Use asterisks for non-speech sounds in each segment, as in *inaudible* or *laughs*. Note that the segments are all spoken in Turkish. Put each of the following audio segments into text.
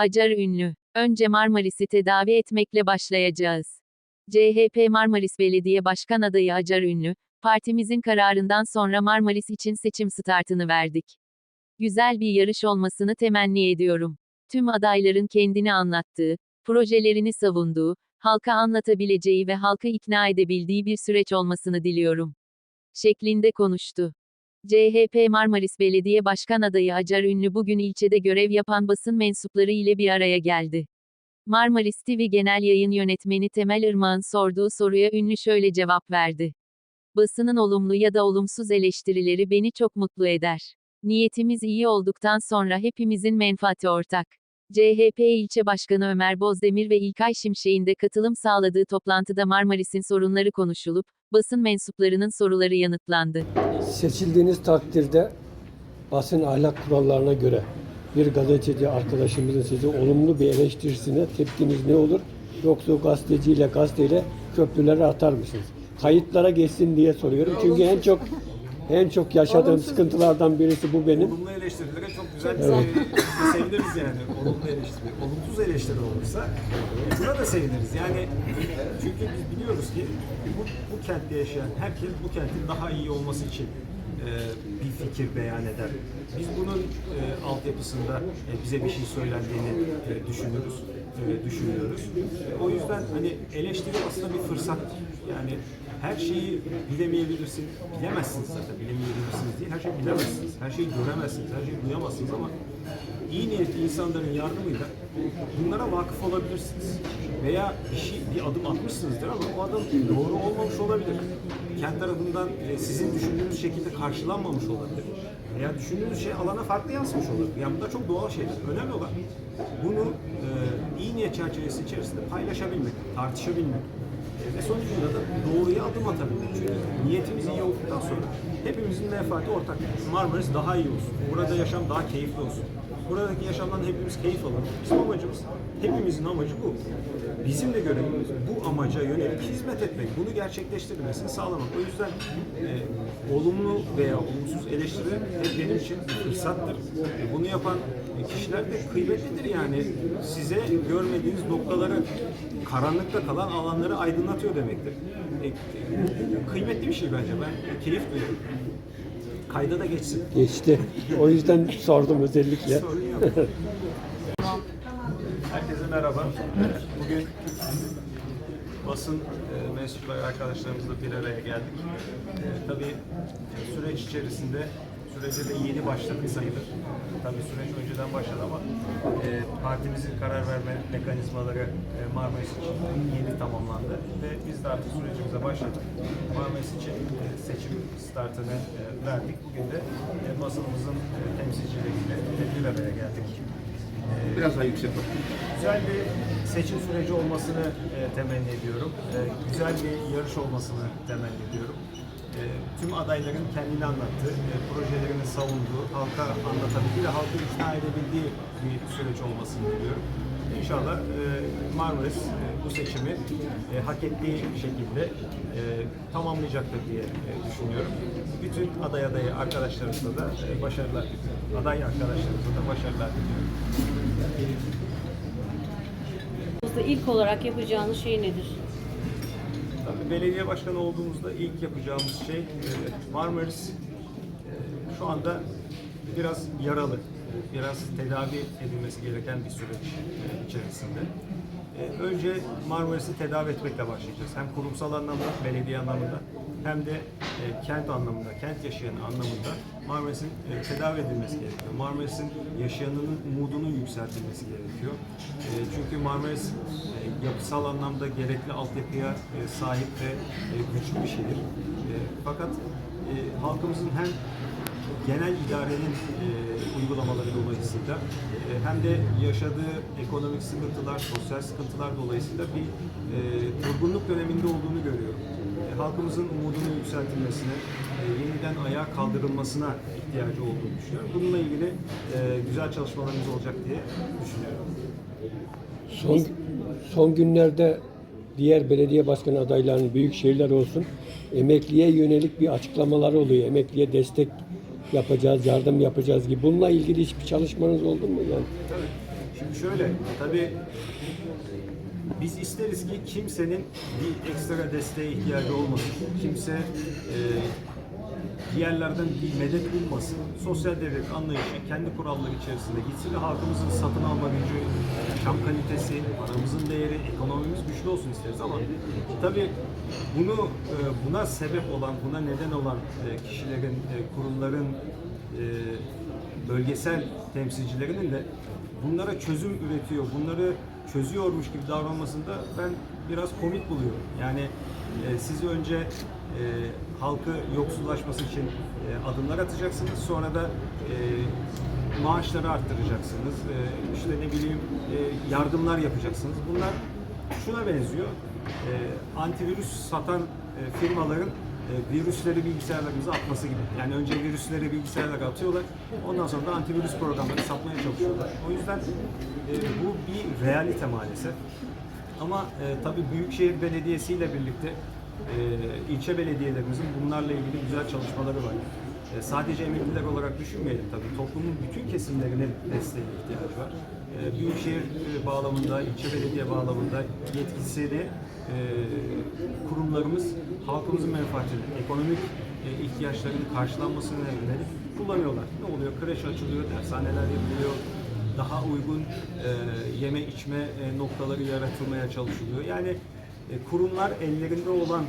Acar ünlü. Önce Marmaris'i tedavi etmekle başlayacağız. CHP Marmaris Belediye Başkan adayı Acar ünlü, partimizin kararından sonra Marmaris için seçim startını verdik. Güzel bir yarış olmasını temenni ediyorum. Tüm adayların kendini anlattığı, projelerini savunduğu, halka anlatabileceği ve halkı ikna edebildiği bir süreç olmasını diliyorum. Şeklinde konuştu. CHP Marmaris Belediye Başkan adayı Acar Ünlü bugün ilçede görev yapan basın mensupları ile bir araya geldi. Marmaris TV Genel Yayın Yönetmeni Temel Irmak'ın sorduğu soruya Ünlü şöyle cevap verdi. Basının olumlu ya da olumsuz eleştirileri beni çok mutlu eder. Niyetimiz iyi olduktan sonra hepimizin menfaati ortak. CHP ilçe başkanı Ömer Bozdemir ve İlkay Şimşek'in de katılım sağladığı toplantıda Marmaris'in sorunları konuşulup, basın mensuplarının soruları yanıtlandı. Seçildiğiniz takdirde basın ahlak kurallarına göre bir gazeteci arkadaşımızın sizi olumlu bir eleştirisine tepkiniz ne olur? Yoksa gazeteciyle gazeteyle köprülere atar mısınız? Kayıtlara geçsin diye soruyorum. Çünkü en çok en çok yaşadığım sıkıntılardan birisi bu benim. Olumlu eleştirilere çok güzel evet. seviniriz yani. Olumlu eleştiri. Olumsuz eleştiri olursa e, buna da seviniriz. Yani çünkü biz biliyoruz ki bu, bu kentte yaşayan herkes bu kentin daha iyi olması için e, bir fikir beyan eder. Biz bunun e, altyapısında e, bize bir şey söylendiğini e, düşünürüz, e, düşünüyoruz. E, o yüzden hani eleştiri aslında bir fırsattır. Yani her şeyi bilemeyebilirsin, bilemezsiniz zaten, bilemeyebilirsiniz değil, her şeyi bilemezsiniz, her şeyi göremezsiniz, her şeyi duyamazsınız ama iyi niyetli insanların yardımıyla bunlara vakıf olabilirsiniz. Veya bir şey, bir adım atmışsınızdır ama o adım doğru olmamış olabilir. Kent tarafından sizin düşündüğünüz şekilde karşılanmamış olabilir. Veya düşündüğünüz şey alana farklı yansımış olabilir. Yani bunlar çok doğal şeyler. Önemli olan bunu e, iyi niyet çerçevesi içerisinde paylaşabilmek, tartışabilmek. Ve sonucunda da doğruya adım atabilmek. Çünkü niyetimiz iyi olduktan sonra hepimizin menfaati ortak. Marmaris daha iyi olsun. Burada yaşam daha keyifli olsun. Buradaki yaşamdan hepimiz keyif alalım. Bizim amacımız, hepimizin amacı bu. Bizim de görevimiz bu amaca yönelik hizmet etmek. Bunu gerçekleştirilmesini sağlamak. O yüzden e, olumlu veya olumsuz eleştiri hep benim için fırsattır. E, bunu yapan kişiler de kıymetlidir yani. Size görmediğiniz noktaları, karanlıkta kalan alanları aydınlatıyor demektir. E, kıymetli bir şey bence. Ben keyif duyuyorum. Kayda da geçsin. Geçti. O yüzden sordum özellikle. *laughs* Sorun yok. Bugün basın e, mensupları arkadaşlarımızla bir araya geldik. E, tabii süreç içerisinde sürece de yeni başladık sayılır. Tabii süreç önceden başladı ama e, partimizin karar verme mekanizmaları e, Marmaris için yeni tamamlandı ve biz de artık sürecimize başladık. Marmaris için e, seçim startını e, verdik. Bugün de e, basınımızın e, temsilcileriyle bir araya geldik. Biraz daha yüksek bak. Güzel bir seçim süreci olmasını e, temenni ediyorum. E, güzel bir yarış olmasını temenni ediyorum. E, tüm adayların kendini anlattığı, e, projelerini savunduğu, halka anlatabildiği ve halkı ikna edebildiği bir süreç olmasını diliyorum. İnşallah e, Marmaris e, bu seçimi e, hak ettiği şekilde tamamlayacaktır diye düşünüyorum. Bütün aday adayı arkadaşlarımıza da başarılar diliyorum. Aday arkadaşlarımıza da başarılar diliyorum. İlk olarak yapacağınız şey nedir? Tabii belediye başkanı olduğumuzda ilk yapacağımız şey Marmaris şu anda biraz yaralı, biraz tedavi edilmesi gereken bir süreç e, içerisinde. E, Önce Marmaris'i tedavi etmekle başlayacağız. Hem kurumsal anlamda, belediye anlamında hem de e, kent anlamında, kent yaşayanı anlamında Marmaris'in e, tedavi edilmesi gerekiyor. Marmaris'in yaşayanının umudunun yükseltilmesi gerekiyor. E, çünkü Marmaris e, yapısal anlamda gerekli altyapıya e, sahip ve güçlü bir şehir. Fakat halkımızın hem genel idarenin uygulamaları dolayısıyla hem de yaşadığı ekonomik sıkıntılar, sosyal sıkıntılar dolayısıyla bir e, durgunluk döneminde olduğunu görüyorum. Halkımızın umudunun yükseltilmesine, yeniden ayağa kaldırılmasına ihtiyacı olduğunu düşünüyorum. Bununla ilgili e, güzel çalışmalarımız olacak diye düşünüyorum. Son, son günlerde diğer belediye başkanı adaylarının büyük şehirler olsun emekliye yönelik bir açıklamaları oluyor. Emekliye destek yapacağız, yardım yapacağız gibi. Bununla ilgili hiçbir çalışmanız oldu mu? Yani Tabii. Şimdi şöyle tabii biz isteriz ki kimsenin bir ekstra desteğe ihtiyacı olmasın. Kimse e, diğerlerden bir medet ummasın. Sosyal devlet anlayışı kendi kuralları içerisinde gitsin ve halkımızın satın alma gücü, yaşam kalitesi, paramızın değeri, ekonomimiz güçlü olsun isteriz ama tabii bunu e, buna sebep olan, buna neden olan e, kişilerin, e, kurumların bölgesel temsilcilerinin de bunlara çözüm üretiyor, bunları çözüyormuş gibi davranmasında ben biraz komik buluyorum. Yani e, siz önce e, halkı yoksullaşması için e, adımlar atacaksınız, sonra da e, maaşları arttıracaksınız, e, işte ne bileyim e, yardımlar yapacaksınız. Bunlar şuna benziyor. E, antivirüs satan e, firmaların e, virüsleri bilgisayarlarımıza atması gibi. Yani önce virüsleri bilgisayarlara atıyorlar, ondan sonra da antivirüs programları satmaya çalışıyorlar. O yüzden e, bu bir realite maalesef. Ama e, tabii Büyükşehir Belediyesi ile birlikte e, ilçe belediyelerimizin bunlarla ilgili güzel çalışmaları var. E, sadece emekliler olarak düşünmeyelim tabii. Toplumun bütün kesimlerinin desteğe ihtiyacı var. E, Büyükşehir e, bağlamında, ilçe belediye bağlamında yetkisini e, kurumlarımız halkımızın menfaatini, ekonomik e, ihtiyaçlarının karşılanmasına yönelik kullanıyorlar. Ne oluyor? Kreş açılıyor, dershaneler yapılıyor, daha uygun e, yeme içme noktaları yaratılmaya çalışılıyor. Yani kurumlar ellerinde olan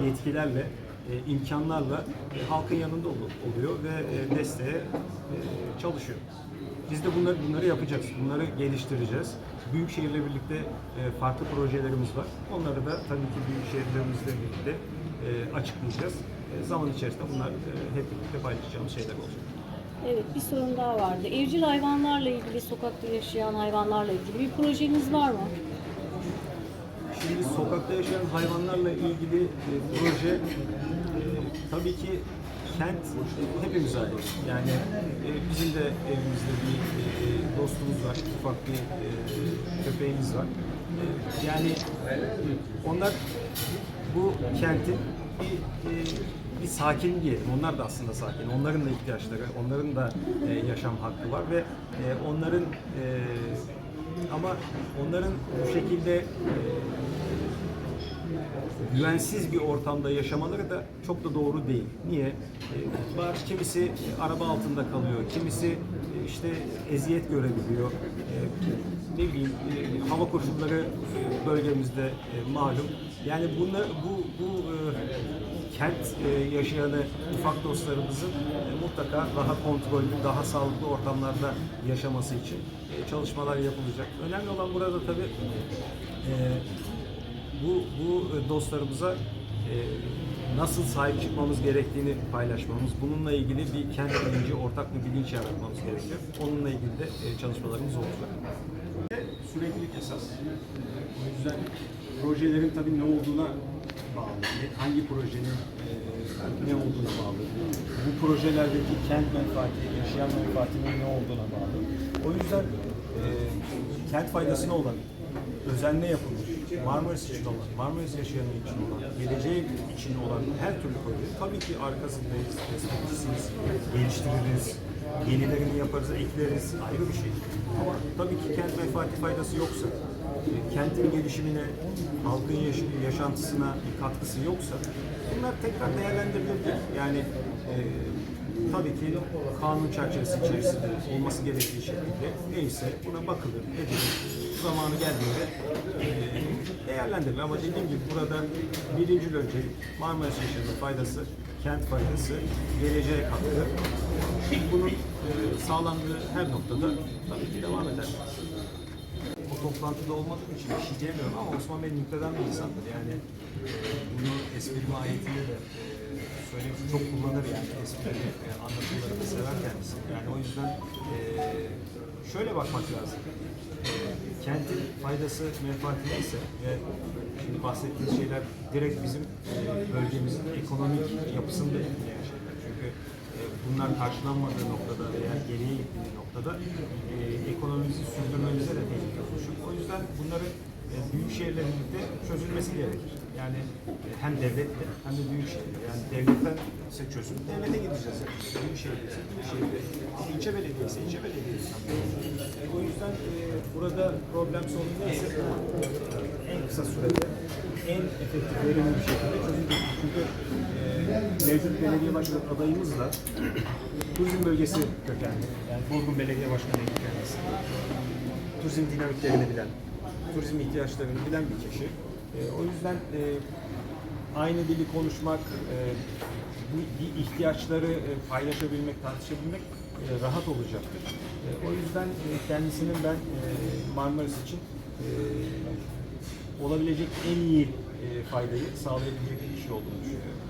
e, yetkilerle, e, imkanlarla e, halkın yanında ol- oluyor ve e, desteğe e, çalışıyor. Biz de bunları bunları yapacağız. Bunları geliştireceğiz. Büyükşehirle birlikte e, farklı projelerimiz var. Onları da tabii ki büyükşehirlerimizle birlikte e, açıklayacağız. E, zaman içerisinde bunlar e, hep birlikte paylaşacağımız şeyler olacak. Evet bir sorun daha vardı. Evcil hayvanlarla ilgili, sokakta yaşayan hayvanlarla ilgili bir projeniz var mı? Şimdi sokakta yaşayan hayvanlarla ilgili e, proje e, tabii ki kent hepimize ait. Yani e, bizim de evimizde bir e, dostumuz var, ufak bir e, köpeğimiz var. E, yani onlar bu kentin bir, e, bir sakin diyelim. Onlar da aslında sakin. Onların da ihtiyaçları, onların da e, yaşam hakkı var ve e, onların e, ama onların bu şekilde e, güvensiz bir ortamda yaşamaları da çok da doğru değil. Niye? E, var kimisi araba altında kalıyor, kimisi e, işte eziyet görebiliyor. E, ne bileyim e, hava koşulları e, bölgemizde malum. Yani bunlar bu bu kent e, yaşayanı ufak dostlarımızın mutlaka daha kontrollü, daha sağlıklı ortamlarda yaşaması için çalışmalar yapılacak. Önemli olan burada tabii bu, bu dostlarımıza nasıl sahip çıkmamız gerektiğini paylaşmamız, bununla ilgili bir kent bilinci, ortak bir bilinç yaratmamız gerekiyor. Onunla ilgili de e, çalışmalarımız olacak. Süreklilik esas. O yüzden projelerin tabii ne olduğuna bağlı. Hangi projenin e, ne olduğuna bağlı. Bu projelerdeki kent menfaati, yaşayan menfaatinin ne olduğuna bağlı. O yüzden e, kent faydasına olan, özenle yapılmış, Marmaris için olan, Marmaris yaşayanı için olan, geleceği için olan her türlü proje tabii ki arkasındayız, destekçisiyiz, geliştiririz, yenilerini yaparız, ekleriz, ayrı bir şey. Ama tabii ki kent menfaati faydası yoksa, e, kentin gelişimine, halkın yaş- yaşantısına bir katkısı yoksa bunlar tekrar değerlendirilebilir. Yani e, tabii ki kanun çerçevesi içerisinde olması gerektiği şekilde neyse buna bakılır, edilir. Zamanı geldiğinde e, değerlendirilir. Ama dediğim gibi burada birinci öncelik Marmaris Yaşarı'nın faydası, kent faydası, geleceğe katkı. Bunun e, sağlandığı her noktada tabii ki devam eder. O toplantıda olmadığım için bir şey diyemiyorum ama Osman Bey nükteden bir insandır. Yani e, bunu espri mahiyetinde de e, söyleyip çok kullanır yani esprileri, anlatımları da sever kendisi. Yani o yüzden e, şöyle bakmak lazım. E, kentin faydası, menfaati neyse ve şimdi bahsettiğiniz şeyler direkt bizim e, bölgemizin ekonomik yapısını da etkileyen şeyler. Çünkü e, bunlar karşılanmadığı noktada veya geriye gittiği noktada e, ekonomimizi sürdürmemize de tehlike oluşur. O yüzden bunların büyük şehirle birlikte çözülmesi gerekir. Yani e, hem devlette hem de büyük şehirde. Yani devletten seçiyorsun, devlete gideceğiz. Yani. Büyük şehirde, büyük şehirde. İlçe belediyesi, ilçe belediyesi. E, o yüzden e, burada problem sorunu neyse en kısa sürede en efektif, verimli bir şekilde çözülecek. Çünkü e, mevcut belediye başkanı adayımız da turizm bölgesi kökenli. Yani Bozgun Belediye Başkanı kendisi. Turizm dinamiklerini bilen, turizm ihtiyaçlarını bilen bir kişi. E, o yüzden e, aynı dili konuşmak, e, bu ihtiyaçları paylaşabilmek, tartışabilmek rahat olacaktır. O yüzden kendisinin ben Marmaris için olabilecek en iyi faydayı sağlayabilecek bir kişi olduğunu düşünüyorum.